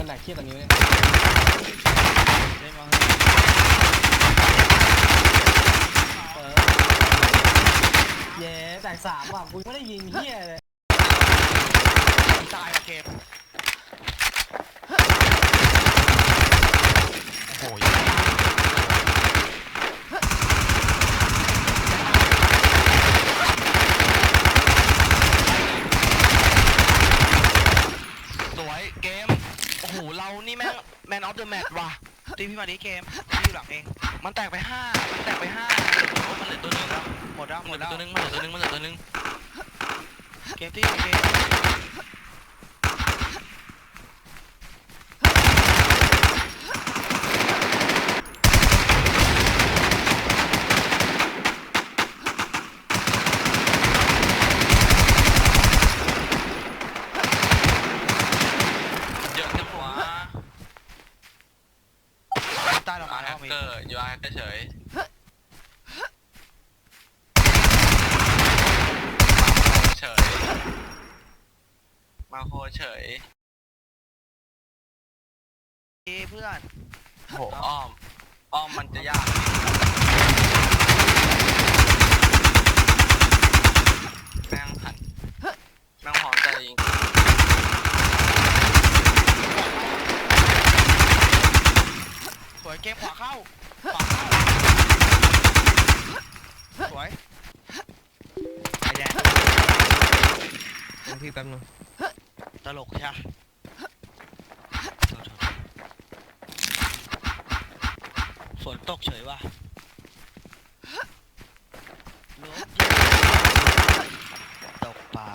คนไหนเครียดตอนนี้เนี่ยเย้แตกสามว่ะกูไม่ได้ยิงเฮียเลยตายอเกม แม่งแมนออฟเดอะแมตช์ว่ะตีพี่มาดิเกมพี่อยู่หลังเอง มันแตกไปห้ามันแตกไปห้ามันเหลือตัวนึงแล้วหมดแล้วหมดแล้วตัวนึงมันเหลือตัวนึงมันเหลือตัวนึงเกมที่เกม เยอะจังวะ ใต้เรามา แฮ แล้ว ก มี เกอ ร์ยูไอแฮกเกอร์เฉยเฉย มาโคเฉยเพื่อนโหอ้อม อ้อมมันจะยาก แม่งหันแม่งพรอมใจยิงสวยเกมขวาเข้า สวยไอ้แดงลงพี่แป๊บนึงตลกใช่ปะโทษโทษฝนตกเฉยว่ะลมเย็นตกป่า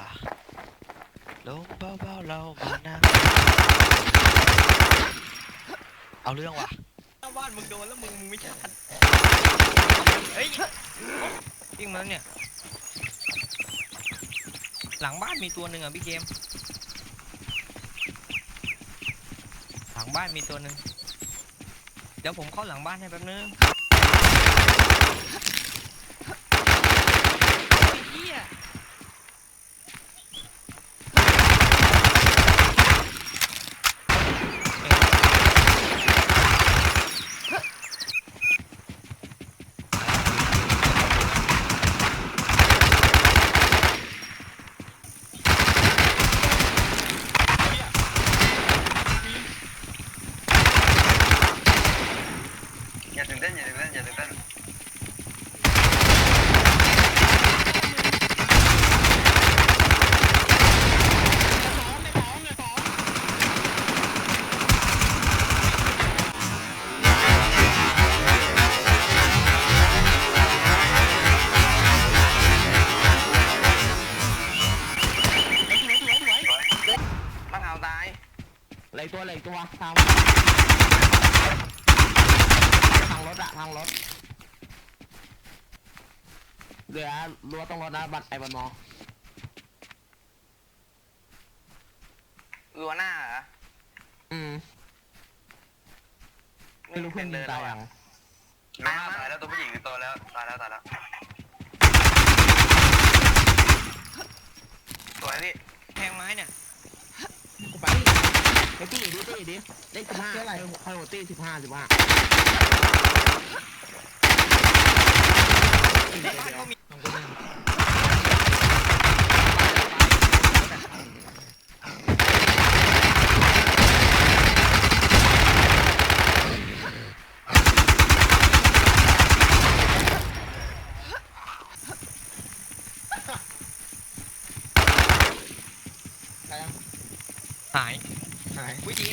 ลมเบาๆเรามานั่งเอาเรื่องว่ะ บ้านมึงโดนแล้วมึงมึงไม่ชัดเฮ้ยวิ่งมาแล้วเนี่ย หลังบ้านมีตัวหนึ่งอะพี่เกม หลังบ้านมีตัวหนึ่งเดี๋ยวผมเข้าหลังบ้านให้แป๊บนึงเฮียอย่ ไหลตัวไหลตัวทางทางรถอะทางรถเหลือรั้วตรงรถนะบัตรไอ้บอลมอรัวหน้าเหรออืมไม่รู้เพื่อนยิงตายยังแม่ตายแล้วตัวผู้หญิงตัวแล้วตายแล้วตายแล้วสวยพี่แทงไม้เนี่ยไปไอ้ตีดิตีดิเลขสิบห้าอไรคอยโหตีสิบห้าสิบห้าในบ้านเขามี หายวิธี